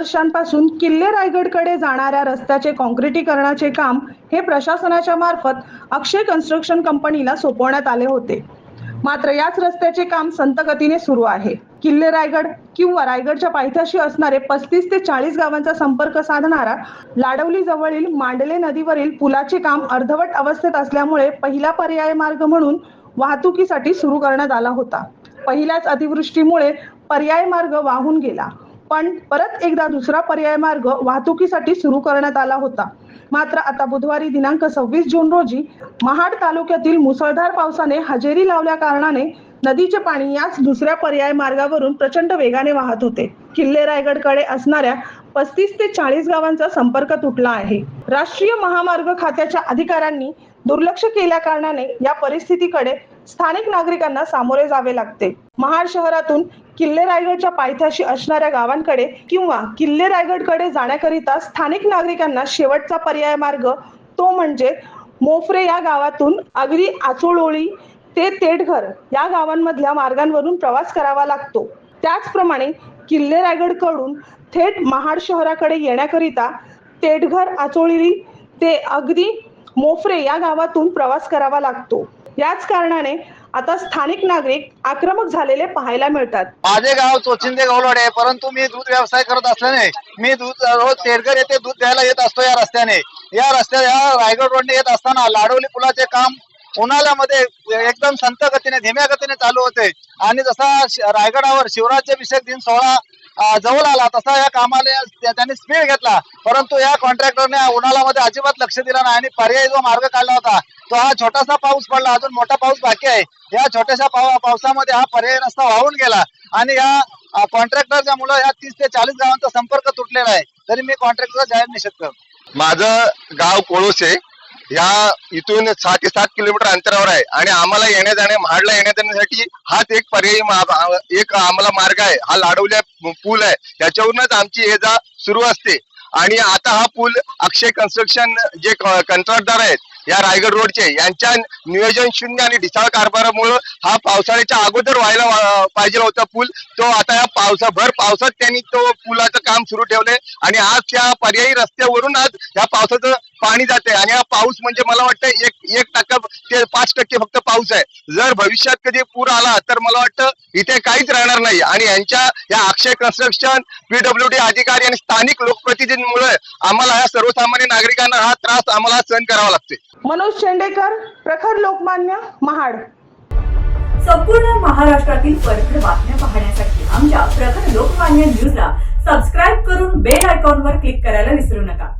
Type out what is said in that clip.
वर्षांपासून किल्ले रायगडकडे जाणाऱ्या रस्त्याचे काँक्रिटीकरणाचे काम हे प्रशासनाच्या मार्फत अक्षय कन्स्ट्रक्शन कंपनीला सोपवण्यात आले होते. मात्र याच रस्त्याचे काम संत गतीने सुरू आहे. किल्ले रायगड किंवा रायगडच्या पायथ्याशी असणारे पस्तीस ते चाळीस गावांचा संपर्क साधणारा लाडवली जवळील मांडले नदीवरील पुलाचे काम अर्धवट अवस्थेत असल्यामुळे पहिला पर्याय मार्ग म्हणून वाहतुकीसाठी सुरू करण्यात आला होता. पहिल्याच अतिवृष्टीमुळे पर्याय मार्ग वाहून गेला. पण परत एकदा दुसरा पर्याय मार्ग वाहतुकीसाठी सुरू करण्यात आला होता. मात्र आता बुधवारी दिनांक सव्वीस जून रोजी महाड तालुक्यातील मुसळधार पावसाने हजेरी लावल्या कारणाने नदीचे पाणी याच दुसऱ्या पर्याय मार्गावरून प्रचंड वेगाने वाहत होते. किल्ले रायगडकडे असणाऱ्या पस्तीस ते चाळीस गावांचा संपर्क तुटला आहे. राष्ट्रीय महामार्ग खात्याच्या अधिकाऱ्यांनी दुर्लक्ष केल्या कारणाने या परिस्थितीकडे स्थानिक नागरिकांना सामोरे जावे लागते. महाड शहरातून किल्ले रायगडच्या पायथ्याशी असणाऱ्या गावांकडे किंवा किल्ले रायगडकडे जाण्याकरिता स्थानिक नागरिकांना शेवटचा पर्याय मार्ग तो म्हणजे मोफरे या गावातून अगदी आचोळोळी ते तेटघर या गावांमधल्या मार्गांवरून प्रवास करावा लागतो. त्याचप्रमाणे किल्ले रायगडकडून थेट महाड शहराकडे येण्याकरिता तेटघर आचोळी ते अगदी मोफरे या गावातून प्रवास करावा लागतो. याच कारणाने आता स्थानिक नागरिक आक्रमक झालेले पाहायला मिळतात. माझे गाव चोचिंदे गवलोडे आहे परंतु मी दूध व्यवसाय करत असल्याने मी दूध रोज तेरघर येथे दूध द्यायला येत असतो या रस्त्याने. या रस्त्या या रायगड रोडने येत असताना लाडोली पुलाचे काम उन्हाळ्यामध्ये एकदम संत गतीने धीम्या गतीने चालू होते. आणि जसा रायगडावर शिवराज्याभिषेक दिन सोहळा जवळ आला तसा या कामाने त्यांनी स्पीड घेतला. परंतु या कॉन्ट्रॅक्टरने उन्हाळ्यामध्ये अजिबात लक्ष दिलं नाही आणि पर्यायी जो मार्ग काढला होता तो हा छोटासा पाऊस पडला अजून मोठा पाऊस बाकी आहे. या छोट्याशा पावसामध्ये हा पर्याय रस्ता वाहून गेला आणि या कॉन्ट्रॅक्टरच्या मुलं या तीस ते चाळीस गावांचा संपर्क तुटलेला आहे. तरी मी कॉन्ट्रॅक्टरचा जाहीर निषेध करतो. माझं गाव कोळोसे या इथून सहा ते सात किलोमीटर अंतरावर आहे आणि आम्हाला येण्या जाण्या महाडला येण्या जाण्यासाठी हाच एक पर्यायी मा- एक आम्हाला मार्ग आहे. हा लाडवल्या पूल आहे. त्याच्यावरूनच आमची ये जा सुरू असते. आणि आता हा पूल अक्षय कन्स्ट्रक्शन जे कंत्राटदार आहेत या रायगड रोडचे यांच्या नियोजन शून्य आणि ढिसाळ कारभारामुळे हा पावसाळ्याच्या अगोदर व्हायला पाहिजे होता पूल. तो आता या पावसा भर पावसात त्यांनी तो पुलाचं काम सुरू ठेवले आणि आज त्या पर्यायी रस्त्यावरून आज या पावसाचं पाणी जाते. आणि हा पाऊस म्हणजे मला वाटतं एक एक टक्का ते पाच टक्के फक्त पाऊस आहे. जर भविष्यात कधी पूर आला तर मला वाटतं इथे काहीच राहणार नाही. आणि यांच्या या अक्षय कन्स्ट्रक्शन पीडब्ल्यूडी अधिकारी आणि स्थानिक लोकप्रतिनिधींमुळे आम्हाला ह्या सर्वसामान्य नागरिकांना हा त्रास आम्हाला सहन करावा लागते मनोज शेंडेकर प्रखर लोकमान्य महाड. संपूर्ण महाराष्ट्रातील परखड बातम्या पाहण्यासाठी आमच्या प्रखर लोकमान्य न्यूजला सबस्क्राईब करून बेल आयकॉनवर क्लिक करायला विसरू नका.